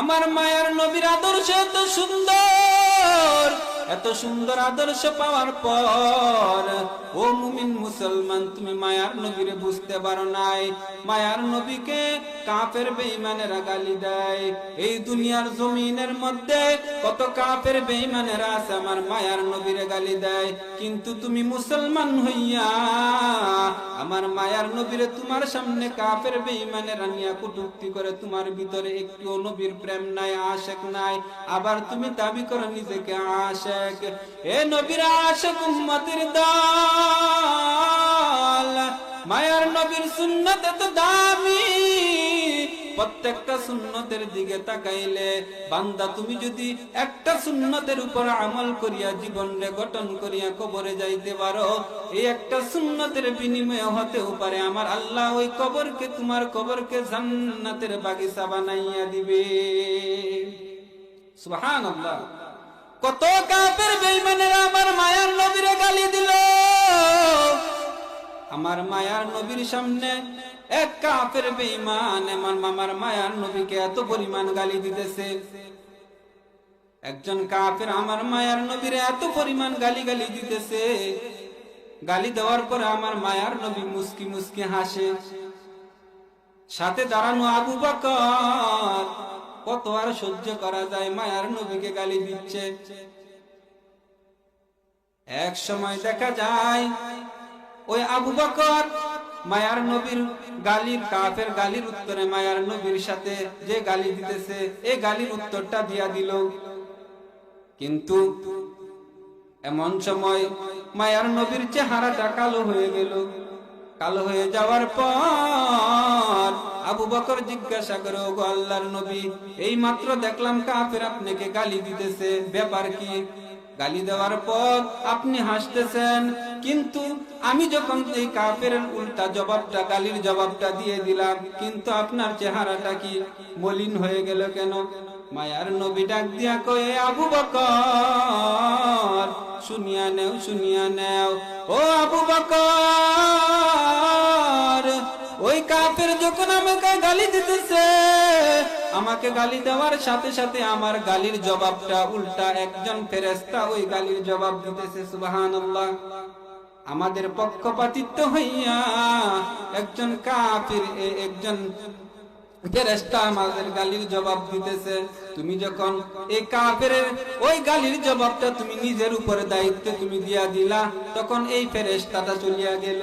আমার মায়ের নবীর আদর্শ এত সুন্দর এত সুন্দর আদর্শ পাওয়ার পর, ও মুমিন মুসলমান, তুমি মায়ার নবীরে বুঝতে পারো নাই। মায়ার নবীকে কাফের বেঈমানেরা গালি দেয়। এই দুনিয়ার জমিনের মধ্যে কত কাফের বেঈমানেরা আছে, আমার মায়ার নবীরে গালি দেয়। কিন্তু তুমি মুসলমান হইয়া আমার মায়ার নবীরে তোমার সামনে কাফের বেঈমানেরা নিয়া কুটুক্তি করে, তোমার ভিতরে একটু নবীর প্রেম নাই, আশেক নাই। আবার তুমি দাবি করো, নিজেকে আশেক। এ নবীর আশেক উম্মতের দল, মায়ার নবীর সুন্নত এত দামি প্রত্যেকটা সুন্নতের দিকে তাকাইলে, বান্দা তুমি যদি একটা সুন্নতের উপর আমল করিয়া জীবনে গঠন করিয়া কবরে যাইতে পারো, এই একটা সুন্নতের বিনিময় হতেও পারে। আমার আল্লাহ ওই কবরকে তোমার কবরকে জান্নাতের বাগিচা বানাইয়া দিবে। সুবহানাল্লাহ। কত কাফের বেঈমানেরা আমার মায়ার নবীরে গালি দিল। আমার মায়ার নবীর সামনে এক কাফের বেঈমান, আমার মামার মায়ার নবীকে এত পরিমাণ গালি দিতেছে। একজন কাফের আমার মায়ার নবীরে এত পরিমাণ গালি গালি দিতেছে। গালি দেওয়ার পরে আমার মায়ার নবী মুস্কি মুস্কি হাসে। সাথে দাঁড়ানো আবু বকর, কত আর সহ্য করা যায়, মায়ার নবীকে গালি দিচ্ছে। এক সময় দেখা যায়, ওই আবু বকর মায়ার নবীর গালির কাফের গালির উত্তরে মায়ার নবীর সাথে যে গালি দিতেছে এই গালির উত্তরটা দিয়া দিল। কিন্তু এমন সময় মায়ার নবীর চেহারাটা কালো হয়ে গেল। কালো হয়ে যাওয়ার পর আবু বকর জিজ্ঞাসা করে, ওগো আল্লাহর নবী, এই মাত্র দেখলাম কাফের আপনাকে গালি দিতেছে, ব্যাপার কি? গালি দেওয়ার পর আপনি হাসতেছেন। কিন্তু আমি যখন এই কাফের উল্টা জবাবটা, গালির জবাবটা দিয়ে দিলাম, কিন্তু আপনার চেহারাটা কি মলিন হয়ে গেল কেন? মায়ার নবী ডাক দিয়া কয়ে, আবু বকর, শুনিয়া নেও শুনিয়া নেও। ও আবু বকর কাফের যখন আমাকে গালি দিতেছে, আমাকে গালি দেওয়ার সাথে সাথে আমার গালির জবাবটা উল্টা একজন ফেরেস্তা ওই গালির জবাব দিতেছে, সুবহানাল্লাহ। আমাদের পক্ষপাতিত্ব হইয়া একজন কাফির একজন ফেরেশতা আমাদের গালির জবাব দিতেছে। তুমি যখন এই কাফের ওই গালির জবাবটা তুমি নিজের উপরে দায়িত্ব তুমি দিয়া দিলা, তখন এই ফেরেস্তাটা চলিয়া গেল।